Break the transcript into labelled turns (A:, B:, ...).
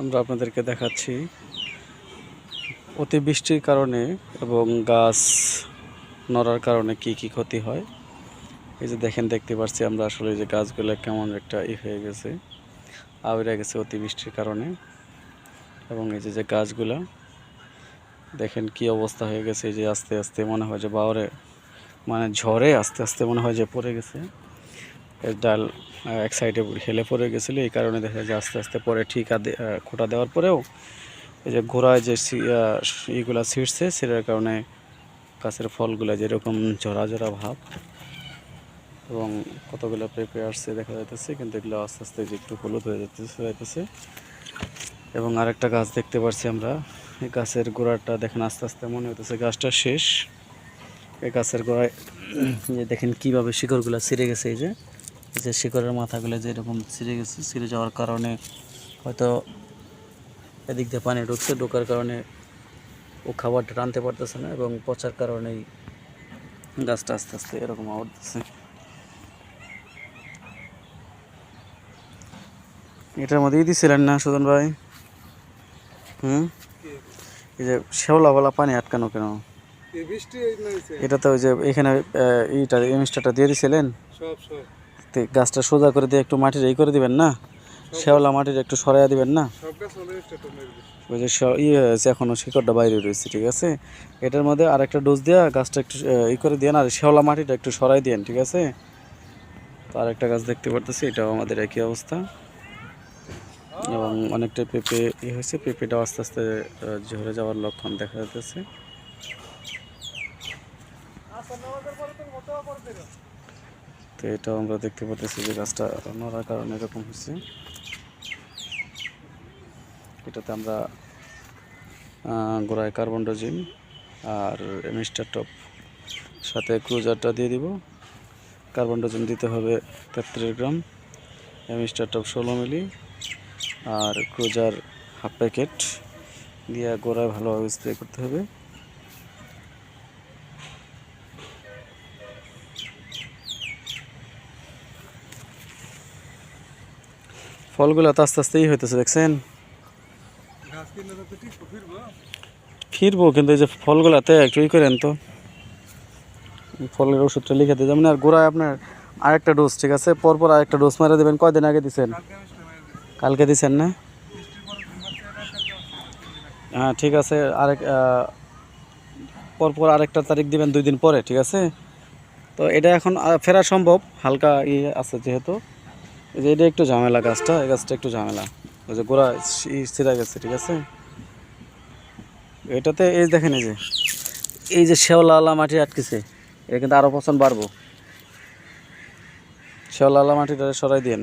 A: আমরা আপনাদেরকে দেখাচ্ছি। অতিবৃষ্টির কারণে এবং গাছ নড়ার কারণে কি কি ক্ষতি হয়। এই যে দেখেন, দেখতে পাচ্ছি আমরা আসলে যে গাছগুলো কেমন একটা ই হয়ে গেছে আউড়ে গেছে অতিবৃষ্টির কারণে। এবং এই যে যে গাছগুলা, দেখেন কি অবস্থা হয়ে গেছে, এই যে আস্তে আস্তে মনে হয় যে বাওরে মানে ঝড়ে আস্তে আস্তে মনে হয় যে পড়ে গেছে। ডাল এক সাইডে হেলে পড়ে গেছিল, এই কারণে দেখা যায় আস্তে আস্তে পরে ঠিকা খোঁটা দেওয়ার পরেও এই যে গোড়ায় যে ইগুলা ছিঁড়ছে, সেটার কারণে গাছের ফলগুলো যেরকম জরা জরা ভাব এবং কতগুলো পেঁপে আসছে দেখা যাইতেছে, কিন্তু এগুলো আস্তে আস্তে যে একটু হলুদ হয়ে যেতেছে যাইতেছে। এবং আরেকটা গাছ দেখতে পাচ্ছি আমরা, এই গাছের গোড়াটা দেখেন আস্তে আস্তে মনে হইতেছে গাছটা শেষ। এই গাছের গোড়ায় দেখেন কীভাবে শিকড়গুলো ছিঁড়ে গেছে এই যে। যে শিকড়ের মাথাগুলো যেরকম ছিঁড়ে গেছে ছিঁড়ে যাওয়ার কারণে হয়তো এদিক দিয়ে পানি ঢুকছে ঢোকার কারণে ও খাবারটা টানতে পারতেছে না এবং পচার কারণেই গাছটা আস্তে আস্তে এরকম আউটতেছে এটার মধ্যেই দিছিলেন না সুজন ভাই? হুম? এই যে শেওলাওয়ালা পানি আটকানো কেন? এটা তো ওই যে এখানে ইটা ইনস্টাটা দিয়ে দিছিলেন?
B: সব সব।
A: গাছটা সোজা করে দিয়ে একটু মাটির এই করে দিবেন না? শেওলা মাটির একটু সরাইয়া দিবেন না? ওই যে ইয়ে হয়েছে এখনও শিকড়টা বাইরে রয়েছে ঠিক আছে? এটার মধ্যে আর একটা ডোজ দেওয়া গাছটা একটু ই করে দিয়ে আর শেওলা মাটিটা একটু সরাই দিয়েন ঠিক আছে? তো আর একটা গাছ দেখতে পারতেছি এটাও আমাদের একই অবস্থা। এবং অনেকটা পেঁপে ই হয়েছে পেঁপেটাও আস্তে আস্তে ঝরে যাওয়ার লক্ষণ দেখা যাচ্ছে তো এটাও আমরা দেখতে পাচ্ছি যে গাছটা নড়ার কারণে এরকম হচ্ছে এটাতে আমরা গোড়ায় কার্বন ডাইজিন আর মিস্টার টপ সাথে ক্রুজারটা দিয়ে দিব। কার্বন ডাইজিন দিতে হবে তেত্রিশ গ্রাম মিস্টার টপ ষোলো মিলি আর ক্রুজার হাফ প্যাকেট দিয়ে গোড়ায় ভালোভাবে স্প্রে করতে হবে। ফলগুলো তো আস্তে আস্তেই হইতেছে, দেখছেন?
B: ফিরবো,
A: কিন্তু এই যে ফলগুলাতে একটু ই করেন তো। ফলের ওষুধটা লিখে দিয়ে যেমন আর গোড়ায় আপনার আরেকটা ডোজ, ঠিক আছে? পরপর আরেকটা ডোজ মারা দেবেন। কয়দিন আগে দিছেন?
B: কালকে
A: দিছেন না? হ্যাঁ ঠিক আছে। আরেক পরপর আরেকটা তারিখ দিবেন দুই দিন পরে, ঠিক আছে? তো এটা এখন ফেরা সম্ভব। হালকা ই আছে যেহেতু। যে এটা একটু ঝামেলা গাছটা, এই গাছটা একটু ঝামেলা। ওই যে গোড়া ছিঁড়া গেছে, ঠিক আছে? এটাতে এই দেখেন এই যে এই যে শেওলা মাটি আটকেছে, এটা কিন্তু আরও পছন্দ বাড়বো। শেওলা মাটিটা সরাই দিন